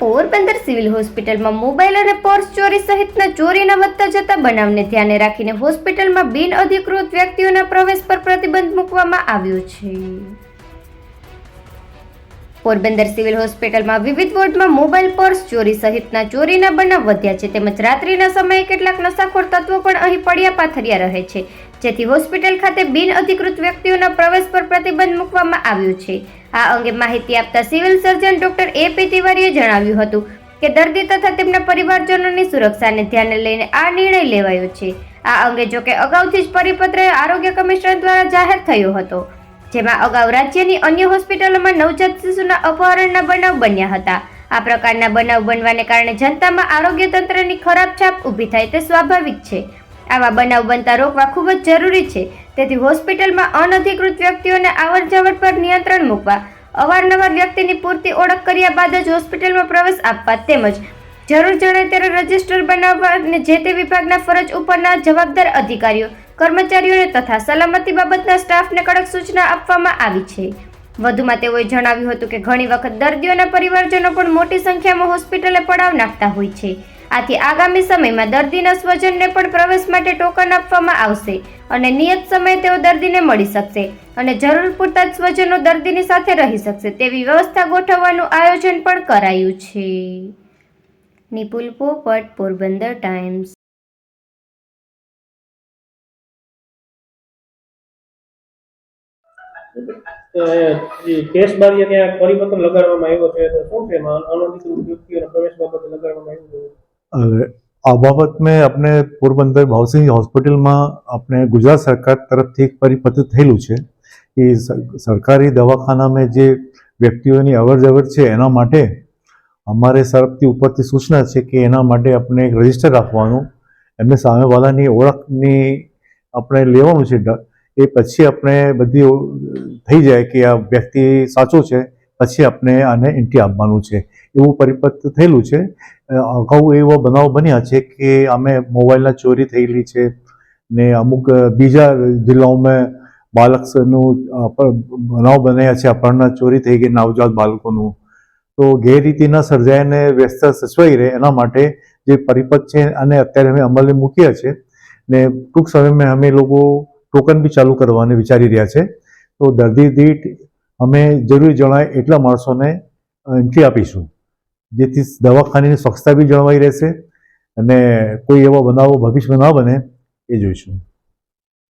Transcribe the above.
Porbandar civil હોસ્પિટલમાં mobile અને purse ચોરી સહિતના ચોરીના વધતા જતા બનાવને ધ્યાને રાખીને હોસ્પિટલમાં બિન અધિકૃત વ્યક્તિઓના પ્રવેશ પર પ્રતિબંધ મૂકવામાં આવ્યો છે. પોરબંદર સિવિલ હોસ્પિટલમાં વિવિધ વોર્ડમાં મોબાઈલ, પર્સ ચોરી સહિતના ચોરીના બનાવ વધ્યા છે. તેમજ રાત્રિના સમયે કેટલાક નશાખોર તત્વો પણ અહીં પડ્યા પાથર્યા રહે છે. જેથી હોસ્પિટલ ખાતે બિન અધિકૃત વ્યક્તિઓના પ્રવેશ પર પ્રતિબંધ મૂકવામાં આવ્યો છે. આ અંગે માહિતી આપતા સિવિલ સર્જન ડોક્ટર એ પી તિવારીએ જણાવ્યું હતું કે દર્દી તથા તેમના પરિવારજનોની સુરક્ષાને ધ્યાને લઈને આ નિર્ણય લેવાયો છે. આ અંગે જોકે અગાઉથી જ પરિપત્ર આરોગ્ય કમિશનર દ્વારા જાહેર થયો હતો, જેમાં અગાઉ રાજ્યની અન્ય હોસ્પિટલોમાં નવજાત શિશુના અપહરણના બનાવ બન્યા હતા. આ પ્રકારના બનાવ બનવાને કારણે જનતામાં આરોગ્ય તંત્રની ખરાબ છાપ ઊભી થાય તે સ્વાભાવિક છે. આવા બનાવ બનતા રોકવા ખૂબ જ જરૂરી છે. તેથી હોસ્પિટલમાં અનધિકૃત વ્યક્તિઓને આવર જવર પર નિયંત્રણ મૂકવા, અવારનવાર વ્યક્તિની પૂરતી ઓળખ કર્યા બાદ જ હોસ્પિટલમાં પ્રવેશ આપવા તેમજ જરૂર જણાય ત્યારે રજિસ્ટર બનાવવા અને જે તે વિભાગના ફરજ ઉપરના જવાબદાર અધિકારીઓ, કર્મચારીઓને તથા સલામતી બાબતના સ્ટાફને કડક સૂચના આપવામાં આવી છે. વધુમાં તેઓએ જણાવ્યું હતું કે ઘણી વખત દર્દીઓના પરિવારજનો પણ મોટી સંખ્યામાં હોસ્પિટલે પડાવ નાખતા હોય છે. આથી આગામી સમયમાં દર્દીના સ્વજનને પણ પ્રવેશ માટે ટોકન આપવામાં આવશે અને નિયત સમયે તેઓ દર્દીને મળી શકશે અને જરૂર પૂરતા જ સ્વજનો દર્દીની સાથે રહી શકશે તેવી વ્યવસ્થા ગોઠવવાનું આયોજન પણ કરાયું છે. નિપુલ પોપટ, પોરબંદર ટાઈમ્સ. લગાડવામાં આવ્યો છે શું છે? પ્રવેશ બાબતે લગાડવામાં આવ્યું છે? આ બાબત મેં આપણે પોરબંદર ભાવસિંહ હોસ્પિટલમાં આપણે ગુજરાત સરકાર તરફથી એક પરિપત્ર થયેલું છે કે સર- સરકારી દવાખાનામાં જે વ્યક્તિઓની અવર જવર છે એના માટે અમારે તરફથી ઉપરથી સૂચના છે કે એના માટે આપણે એક રજિસ્ટર રાખવાનું. એમને સામેવાળાની ઓળખની આપણે લેવાનું છે. એ પછી આપણે બધી થઈ જાય કે આ વ્યક્તિ સાચો છે. પછી આપણે આને એન્ટ્રી આપવાનું છે. એવું પરિપત્ર થયેલું છે. અગાઉ એવો બનાવ બન્યા છે કે અમે મોબાઈલના ચોરી થયેલી છે ને અમુક બીજા જિલ્લાઓમાં બાળકનું બનાવ બન્યા છે અપહરણના ચોરી થઈ ગઈ, નવજાત બાળકોનું. તો ગેરરીતિ ન અને વ્યસ્ત સચવાઈ રહે એના માટે જે પરિપથ છે અને અત્યારે અમે અમલે મૂક્યા છે ને ટૂંક સમયમાં અમે લોકો ટોકન બી ચાલુ કરવાને વિચારી રહ્યા છે. તો દર્દી દીઠ અમે જરૂરી જણાય એટલા માણસોને એન્ટ્રી આપીશું, જેથી દવાખાનાની સ્વચ્છતા બી જળવાઈ રહેશે અને કોઈ એવો બનાવો ભવિષ્યમાં ના બને એ જોઈશું.